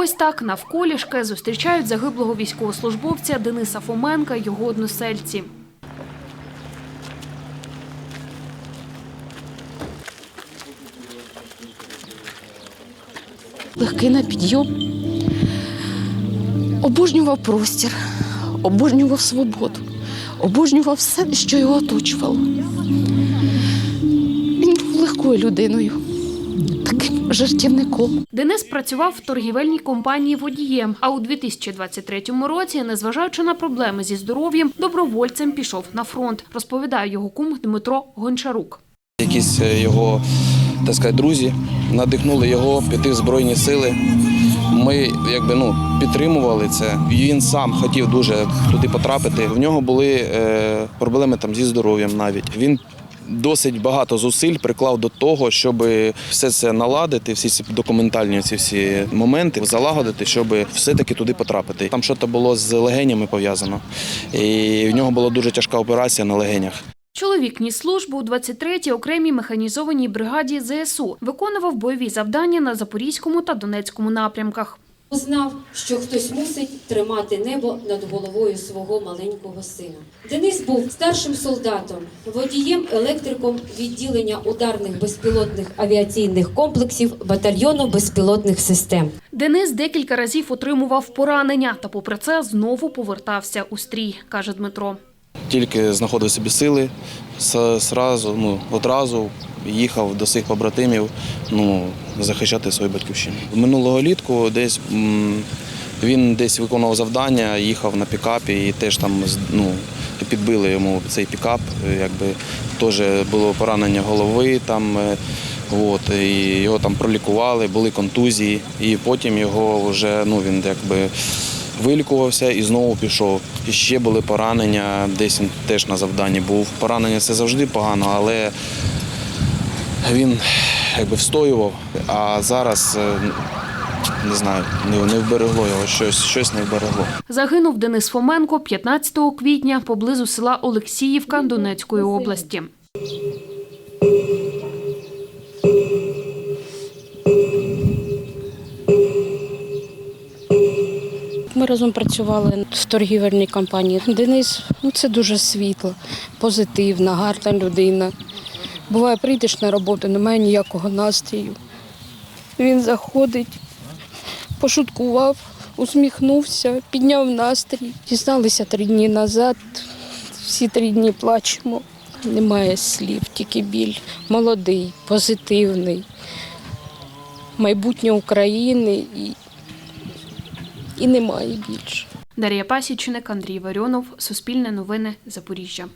Ось так навколішки зустрічають загиблого військовослужбовця Дениса Фоменка його односельці. легкий на підйом. Обожнював простір, обожнював свободу, обожнював все, що його оточувало. Він був легкою людиною, таким жартівником. Денис працював в торгівельній компанії водієм, а у 2023 році, незважаючи на проблеми зі здоров'ям, добровольцем пішов на фронт, розповідає його кум Дмитро Гончарук. Якісь е, його так сказати, друзі надихнули його піти в Збройні сили. Ми якби ну підтримували це. Він сам хотів дуже туди потрапити. В нього були е, проблеми там зі здоров'ям навіть. Він досить багато зусиль приклав до того, щоб все це наладити, всі ці документальні ці всі моменти залагодити, щоб все-таки туди потрапити. Там щось було з легенями пов'язано. І в нього була дуже тяжка операція на легенях. Чоловік ніс службу у 23-й окремій механізованій бригаді ЗСУ, виконував бойові завдання на Запорізькому та Донецькому напрямках. Знав, що хтось мусить тримати небо над головою свого маленького сина. Денис був старшим солдатом, водієм, електриком відділення ударних безпілотних авіаційних комплексів батальйону безпілотних систем. Денис декілька разів отримував поранення, та попри це знову повертався у стрій, каже Дмитро. Тільки знаходив собі сили, ну, одразу їхав до своїх побратимів ну, захищати свою батьківщину. Минулого літку десь він десь виконував завдання, їхав на пікапі і теж там ну, підбили йому цей пікап. Якби теж було поранення голови, там, е, от, і його там пролікували, були контузії, і потім його вже ну, він якби вилікувався і знову пішов. І ще були поранення, десь він теж на завданні був. Поранення це завжди погано, але він якби встоював. А зараз е, не знаю, не, не вберегло його, щось, щось не вберегло. Загинув Денис Фоменко 15 квітня поблизу села Олексіївка Донецької області. Ми разом працювали в торгівельній компанії. Денис ну, це дуже світла, позитивна, гарна людина. Буває, прийдеш на роботу, немає ніякого настрою. Він заходить, пошуткував, усміхнувся, підняв настрій. Дізналися три дні назад. Всі три дні плачемо. Немає слів, тільки біль. Молодий, позитивний, майбутнє України і, і немає більше. Дар'я Пасічник, Андрій Варіонов, Суспільне новини, Запоріжжя.